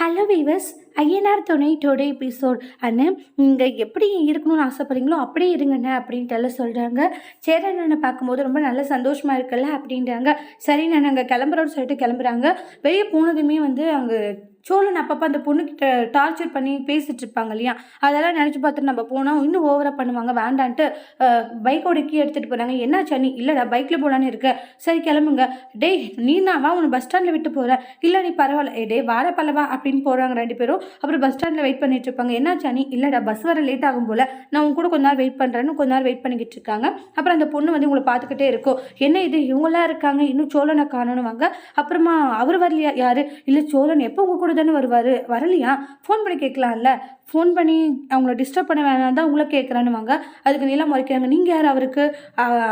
Hello viewers Ayyanar துணை டோட episode அண்ணு நீங்கள் எப்படி இருக்கணும்னு ஆசைப்படுறீங்களோ அப்படியே இருங்கண்ணே அப்படின்ட்டு எல்லாம் சொல்கிறாங்க சரி அண்ணனை பார்க்கும்போது ரொம்ப நல்ல சந்தோஷமாக இருக்குல்ல அப்படின்றாங்க. சரி நான் அங்கே கிளம்புறோன்னு சொல்லிட்டு கிளம்புறாங்க. வெளியே போனதுமே வந்து அங்கே சோழன் அப்பப்போ அந்த பொண்ணுக்கிட்ட டார்ச்சர் பண்ணி பேசிட்டு இருப்பாங்க இல்லையா? அதெல்லாம் நினச்சி பார்த்துட்டு நம்ம போனால் இன்னும் ஓவராக பண்ணுவாங்க. வேண்டான்ட்டு பைக்கோட கீ எடுத்துகிட்டு போகிறாங்க என்ன சனி? இல்லைடா பைக்கில் போகலான்னு இருக்க. சரி கிளம்புங்க. டேய் நீ நான் வா உன்னை பஸ் ஸ்டாண்டில் விட்டு போகிறேன் இல்லை நீ பரவாயில்ல. ஏ டே வார பல்லவா அப்படின்னு போகிறாங்க ரெண்டு பேரும். அப்புறம் பஸ் ஸ்டாண்டில் வெயிட் பண்ணிட்டு இருப்பாங்க. என்னாச்சா நீ இல்லைடா பஸ் வர லேட் ஆகும் போல். நான் உங்க கூட கொஞ்ச நேரம் வெயிட் பண்ணுறேன்னு கொஞ்ச நேரம் வெயிட் பண்ணிக்கிட்டு இருக்காங்க. அப்புறம் அந்த பொண்ணு வந்து உங்களை பார்த்துக்கிட்டே இருக்கும் என்ன இது? இவங்களாம் இருக்காங்க. இன்னும் சோழனை காணணுவாங்க அப்புறமா அவர் வரலையா? யார்? இல்லை சோழன் எப்போ உங்க கூட தானே வருவார். வரலையா? ஃபோன் பண்ணி கேட்கலாம்ல. ஃபோன் பண்ணி அவங்கள டிஸ்டர்ப் பண்ண வேணாம் தான் உங்களை கேட்குறானுவாங்க அதுக்கு நிலம் முறைக்கிறாங்க. நீங்கள் யார் அவருக்கு?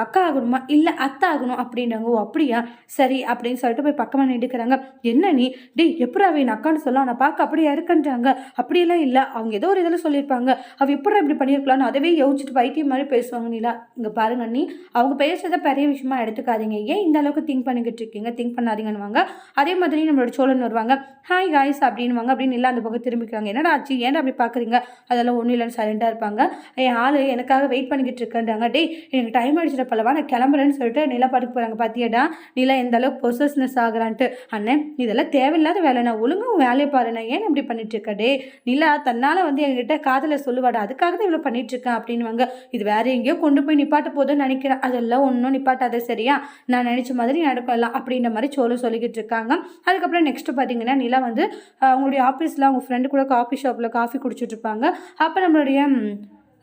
அக்கா ஆகணுமா? இல்லை அத்தை ஆகணும் அப்படின்றாங்க ஓ அப்படியா? சரி அப்படின்னு சொல்லிட்டு போய் பக்கமாக நின்றுக்கிறாங்க என்ன நீ? டேய் எப்படி அவ என் அக்கான்னு சொல்ல. நான் பார்க்க அப்படியே இருக்குன்றாங்க அப்படியெல்லாம் இல்லை. அவங்க ஏதோ ஒரு இதில் சொல்லியிருப்பாங்க. அவள் எப்படி இப்படி பண்ணியிருக்கலாம்னு அதவே யோசிச்சுட்டு பைத்தியம் மாதிரி பேசுவாங்க நீலா. இங்கே பாருங்க நீ அவங்க பேசுறதை பெரிய விஷயமா எடுத்துக்காதீங்க. ஏன் இந்த அளவுக்கு திங்க் பண்ணிக்கிட்டு இருக்கீங்க? திங்க் பண்ணாதீங்கன்னுவாங்க. அதே மாதிரி நம்மளோட சோழன் வருவாங்க. ஹாய் ஹாய் காய்ஸ் அப்படின்னுவாங்க. அப்படின்னு இல்லை அந்த பக்கம் திரும்பிக்கிறாங்க. என்னடா ஆச்சு? ஏன்டா அப்படி பார்க்குறீங்க அதெல்லாம் ஒன்றும் இல்லைன்னு சைலண்டாக இருப்பாங்க. என் ஆள் எனக்காக வெயிட் பண்ணிக்கிட்டு இருக்கேன்றாங்க. டே எனக்கு டைம் அடிச்சிட பல்லவா நான் கிளம்புறேன்னு சொல்லிட்டு நிலா பாட்டுக்கு போகிறாங்க பார்த்தியாடா நிலா எந்த அளவுக்கு பொசஸ்னஸ் ஆகுறான்ட்டு. அண்ணன் இதெல்லாம் தேவையில்லாத வேலை. நான் ஒழுங்காக வேலையை பாருண்ணே ஏன் இப்படி பண்ணிட்டு இருக்க டே நிலா தன்னால் வந்து என்கிட்ட காதில் சொல்லுவாடா. அதுக்காக தான் இவ்வளோ பண்ணிட்டு இருக்கேன். அப்படின்னுவாங்க. இது வேற எங்கேயோ கொண்டு போய் நிப்பாட்ட போதும்னு நினைக்கிறேன். அதெல்லாம் ஒன்றும் நிப்பாட்டாத சரியா? நான் நினச்ச மாதிரி நடக்கும் எல்லாம் அப்படின்ற மாதிரி சோழ சொல்லிக்கிட்டு இருக்காங்க. அதுக்கப்புறம் நெக்ஸ்ட் பார்த்தீங்கன்னா நிலா வந்து அவங்களுடைய ஆஃபீஸில் அவங்க ஃப்ரெண்டு கூட காஃபி ஷாப்பில் காஃபி குடிச்சிட்டு இருப்பாங்க. அப்போ நம்மளுடைய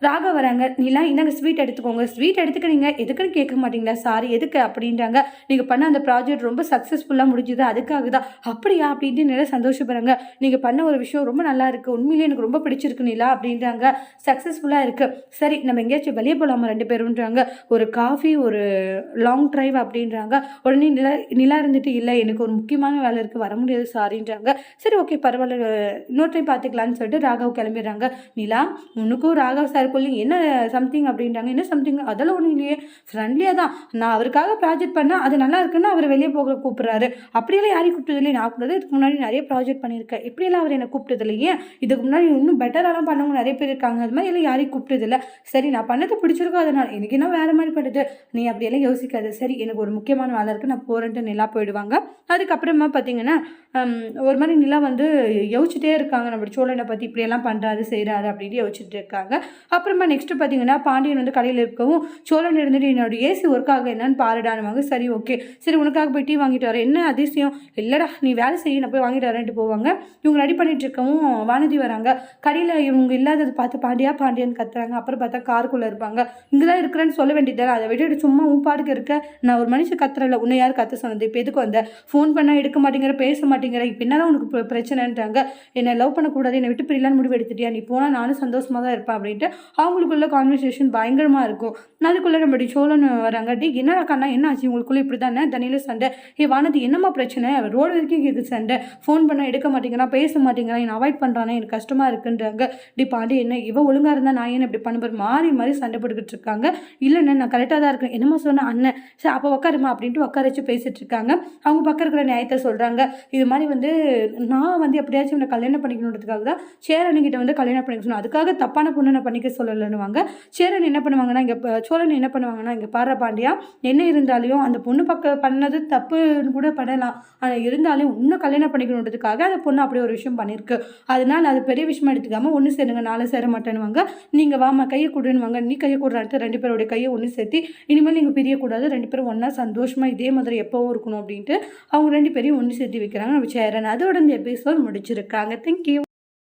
ராக வராங்க நிலா இந்தாங்க ஸ்வீட் எடுத்துக்கோங்க. ஸ்வீட் எடுத்துக்கிறீங்க எதுக்குன்னு கேட்க மாட்டீங்களா? சாரி எதுக்கு அப்படின்றாங்க. நீங்கள் பண்ண அந்த ப்ராஜெக்ட் ரொம்ப சக்ஸஸ்ஃபுல்லாக முடிஞ்சுது அதுக்காக தான். அப்படியா? அப்படின்ட்டு நல்லா சந்தோஷப்படுறாங்க. நீங்கள் பண்ண ஒரு விஷயம் ரொம்ப நல்லா இருக்குது உண்மையிலேயே எனக்கு ரொம்ப பிடிச்சிருக்கு நிலா அப்படின்றாங்க. சக்ஸஸ்ஃபுல்லாக இருக்குது சரி நம்ம எங்கேயாச்சும் வெளியே போகலாமா ரெண்டு பேருன்றாங்க. ஒரு காஃபி ஒரு லாங் ட்ரைவ் அப்படின்றாங்க. உடனே நிலா நிலா இருந்துட்டு இல்லை எனக்கு ஒரு முக்கியமான வேலை இருக்குது வர முடியாது சாரின்றாங்க சரி ஓகே பரவாயில்ல. இன்னொரு டைம் பார்த்துக்கலான்னு சொல்லிட்டு ராகவ் கிளம்பிடுறாங்க. நிலா உனக்கும் ராகவ் சாருக்குள்ளே என்ன சம்திங் அப்படின்றாங்க என்ன சம்திங் அதெல்லாம் ஒன்றும் இல்லையே. ஃப்ரெண்ட்லியாக தான். நான் அவருக்காக ப்ராஜெக்ட் பண்ணால் அது நல்லா இருக்குன்னு அவர் வெளியே போக கூப்பிட்றாரு. அப்படியெல்லாம் யாரையும் கூப்பிட்டது இல்லையே. நான் கூப்பிட்டது இதுக்கு முன்னாடி நிறைய ப்ராஜெக்ட் பண்ணியிருக்கேன். இப்படியெல்லாம் அவர் என்னை கூப்பிட்டது இல்லையே. இதுக்கு முன்னாடி இன்னும் பெட்டராலாம் பண்ணவங்க நிறைய பேர் இருக்காங்க. அது மாதிரி எல்லாம் யாரையும் கூப்பிட்டது இல்லை. சரி நான் பண்ணது பிடிச்சிருக்கோம் அதனால் எனக்கு என்ன வேறு மாதிரி பண்ணுது நீ அப்படியெல்லாம் யோசிக்காது. சரி எனக்கு ஒரு முக்கியமான வேலை இருக்குது நான் போகிறேன்ட்டு நிலா போயிடுவாங்க. அதுக்கப்புறமா பார்த்தீங்கன்னா ஒரு மாதிரி நிலா வந்து யோசிச்சுட்டே இருக்காங்க. நம்ம சோழனை பற்றி இப்படியெல்லாம் பண்ணுறாரு செய்கிறாரு அப்படின்னு யோசிச்சுட்டு இருக்காங்க. அப்புறமா நெக்ஸ்ட்டு பார்த்தீங்கன்னா பாண்டியன் வந்து கடையில் இருக்கவும் சோழன் இருந்துட்டு என்னோட ஏசி ஒர்க் ஆக என்னன்னு பாருடானுவாங்க சரி ஓகே சரி உனக்காக போய் டீ வாங்கிட்டு வரேன். என்ன அதிசயம்? இல்லைடா நீ வேலை செய்ய நான் போய் வாங்கிட்டு வரேன்ட்டு போவாங்க. இவங்க ரெடி பண்ணிட்டு இருக்கவும் வானதி வராங்க. கடையில் இவங்க இல்லாததை பார்த்து பாண்டியா பாண்டியன் கத்துறாங்க. அப்புறம் பார்த்தா காருக்குள்ளே இருப்பாங்க. இங்கே தான் இருக்கிறேன்னு சொல்ல வேண்டியது அதை விட்டுட்டு சும்மா உன் பாட்டுக்கு இருக்க. நான் ஒரு மனுஷன் கத்துறல உன்னை யார் கத்த சொன்னது? இப்போ எதுக்கு வந்த? ஃபோன் பண்ணால் எடுக்க மாட்டேங்கிற பேச மாட்டேங்கிற. இப்போ என்னதான் உனக்கு பிரச்சனைன்றாங்க. என்னை லவ் பண்ணக்கூடாது என்னை விட்டு பிரியலான்னு முடிவு எடுத்துட்டியா? நீ போனால் நானும் சந்தோஷமாக தான் இருப்பேன் அப்படின்ட்டு அவங்களுக்குள்ள கான்வர்சேஷன் பயங்கரமாக இருக்கும். அதுக்குள்ளே நம்மளுடைய சோழன் வராங்க டி என்னடா கண்ணா என்ன ஆச்சு? உங்களுக்குள்ளே இப்படி தானே? தண்ணியில் சண்டை. ஏ வானதி என்னம்மா பிரச்சனை? ரோடு வரைக்கும் கேட்குது சண்டை. ஃபோன் பண்ணால் எடுக்க மாட்டேங்கிறான் பேச மாட்டேங்கிறான் என்னை அவாய்ட் பண்ணுறானே எனக்கு கஷ்டமாக இருக்குன்றாங்க. டி பாண்டி என்ன இவ ஒழுங்காக இருந்தால் நான் ஏன் இப்படி பண்ணுவேன் மாறி மாறி சண்டை போட்டுக்கிட்டு இருக்காங்க. இல்லைண்ணே நான் கரெக்டாக தான் இருக்கேன். என்னம்மா சொன்னேன் அண்ணன் சரி அப்போ உட்காருமா அப்படின்ட்டு உட்கார வச்சு பேசிட்டு இருக்காங்க. அவங்க பக்கம் இருக்கிற நியாயத்தை சொல்கிறாங்க இது மாதிரி வந்து நான் வந்து எப்படியாச்சும் இவனை கல்யாணம் பண்ணிக்கணுன்றதுக்காக தான் சேரன்கிட்ட வந்து கல்யாணம் பண்ணிக்க சொன்னேன். அதுக்காக தப்பான பொண்ணை நான் பண்ணிக்க சொல்லலைன்னுவாங்க. சேரன் என்ன பண்ணுவாங்கன்னா இங்கே சோழன் என்ன பண்ணுவாங்கன்னா இங்கே பாரு பாண்டியா என்ன இருந்தாலையும் அந்த பொண்ணு பக்கம் பண்ணது தப்புன்னு கூட பண்ணலாம். ஆனால் இருந்தாலும் இன்னும் கல்யாணம் பண்ணிக்கணுன்றதுக்காக அந்த பொண்ணு அப்படி ஒரு விஷயம் பண்ணியிருக்கு அதனால அது பெரிய விஷயமா எடுத்துக்காம ஒன்று சேருங்க நாளை சேர மாட்டேன்னுவாங்க. நீங்கள் வாமா கையை கொடுன்னுவாங்க. நீ கையை கொடுறான்ட்டு ரெண்டு பேருடைய கையை ஒன்று சேர்த்து இனிமேல் நீங்கள் பிரியக்கூடாது. ரெண்டு பேரும் ஒன்றா சந்தோஷமாக இதே மாதிரி எப்போவும் இருக்கணும் அப்படின்ட்டு அவங்க ரெண்டு பேரையும் ஒன்று சேர்த்து வைக்கிறாங்க. நம்ம சேரன் அதோட இந்த எபிசோட் முடிச்சிருக்காங்க. தேங்க்யூ